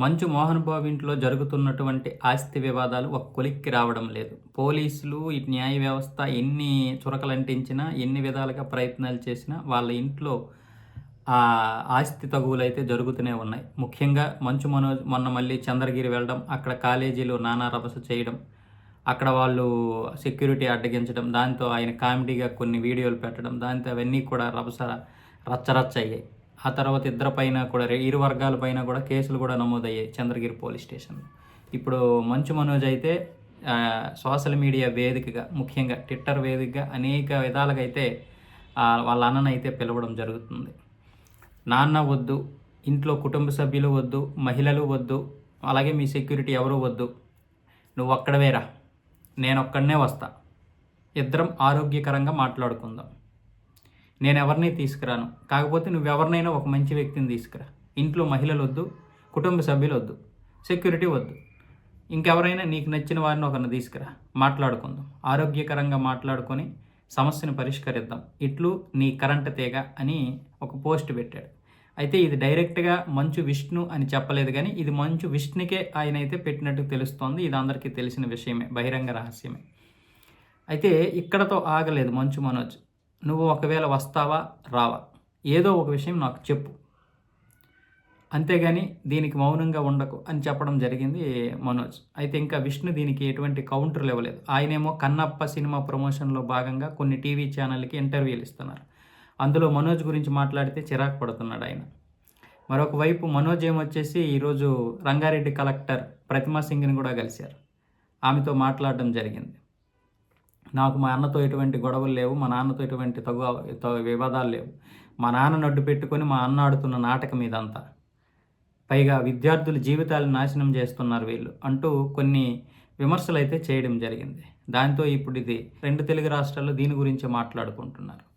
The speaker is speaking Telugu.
మంచు మోహన్ బాబు ఇంట్లో జరుగుతున్నటువంటి ఆస్తి వివాదాలు ఒక కొలిక్కి రావడం లేదు. పోలీసులు ఈ న్యాయ వ్యవస్థ ఎన్ని చురకలంటించినా ఎన్ని విధాలుగా ప్రయత్నాలు చేసినా వాళ్ళ ఇంట్లో ఆ ఆస్తి తగువులు అయితే జరుగుతూనే ఉన్నాయి. ముఖ్యంగా మంచు మనోజ్ మొన్న మళ్ళీ చంద్రగిరి వెళ్ళడం అక్కడ కాలేజీలో నానా రభస చేయడం అక్కడ వాళ్ళు సెక్యూరిటీ అడ్డగించడం దాంతో ఆయన కామెడీగా కొన్ని వీడియోలు పెట్టడం దాంతో అవన్నీ కూడా రభస రచ్చరచ్చ అయ్యాయి ఆ తర్వాత ఇద్దరు పైన కూడా రె- ఇరు వర్గాల పైన కూడా కేసులు కూడా నమోదయ్యాయి చంద్రగిరి పోలీస్ స్టేషన్లో. ఇప్పుడు మంచు మనోజ్ అయితే సోషల్ మీడియా వేదికగా ముఖ్యంగా ట్విట్టర్ వేదికగా అనేక విధాలుగా అయితే వాళ్ళ అన్ననైతే పిలవడం జరుగుతుంది. నాన్న వద్దు ఇంట్లో కుటుంబ సభ్యులు వద్దు మహిళలు వద్దు అలాగే మీ సెక్యూరిటీ ఎవరు వద్దు నువ్వు ఒక్కడవేరా నేను ఒక్కడనే వస్తా. ఇద్దరం ఆరోగ్యకరంగా మాట్లాడుకుందాం. నేను ఎవరిని తీసుకురాను? కాకపోతే నువ్వెవరినైనా ఒక మంచి వ్యక్తిని తీసుకురా. ఇంట్లో మహిళలు వద్దు కుటుంబ సభ్యులు వద్దు సెక్యూరిటీ వద్దు. ఇంకెవరైనా నీకు నచ్చిన వారిని ఒకరిని తీసుకురా. మాట్లాడుకుందాం. ఆరోగ్యకరంగా మాట్లాడుకొని సమస్యను పరిష్కరిద్దాం. ఇట్లు నీ కరెంట్ తీగ అని ఒక పోస్ట్ పెట్టాడు. అయితే ఇది డైరెక్ట్గా మంచు విష్ణు అని చెప్పలేదు కానీ ఇది మంచు విష్ణుకే ఆయన అయితే పెట్టినట్టు తెలుస్తోంది. ఇది అందరికీ తెలిసిన విషయమే బహిరంగ రహస్యమే. అయితే ఇక్కడతో ఆగలేదు మంచు మనోజ్. నువ్వు ఒకవేళ వస్తావా రావా? ఏదో ఒక విషయం నాకు చెప్పు. అంతేగాని దీనికి మౌనంగా ఉండకు అని చెప్పడం జరిగింది మనోజ్. అయితే ఇంకా విష్ణు దీనికి ఎటువంటి కౌంటర్లు ఇవ్వలేదు. ఆయనేమో కన్నప్ప సినిమా ప్రమోషన్లో భాగంగా కొన్ని టీవీ ఛానల్కి ఇంటర్వ్యూలు ఇస్తున్నారు. అందులో మనోజ్ గురించి మాట్లాడితే చిరాకు పడుతున్నాడు ఆయన. మరొక వైపు మనోజ్ ఏమొచ్చేసి ఈరోజు రంగారెడ్డి కలెక్టర్ ప్రతిమా సింగ్ని కూడా కలిశారు. ఆమెతో మాట్లాడడం జరిగింది. నాకు మా అన్నతో ఎటువంటి గొడవలు లేవు మా నాన్నతో ఎటువంటి తగు త- వివాదాలు లేవు. మా నాన్న నడ్డు పెట్టుకొని మా అన్న ఆడుతున్న నాటకం ఇదంతా. పైగా విద్యార్థుల జీవితాలను నాశనం చేస్తున్నారు వీళ్ళు అంటూ కొన్ని విమర్శలు అయితే చేయడం జరిగింది. దాంతో ఇప్పుడు ఇది రెండు తెలుగు రాష్ట్రాల్లో దీని గురించి మాట్లాడుకుంటున్నారు.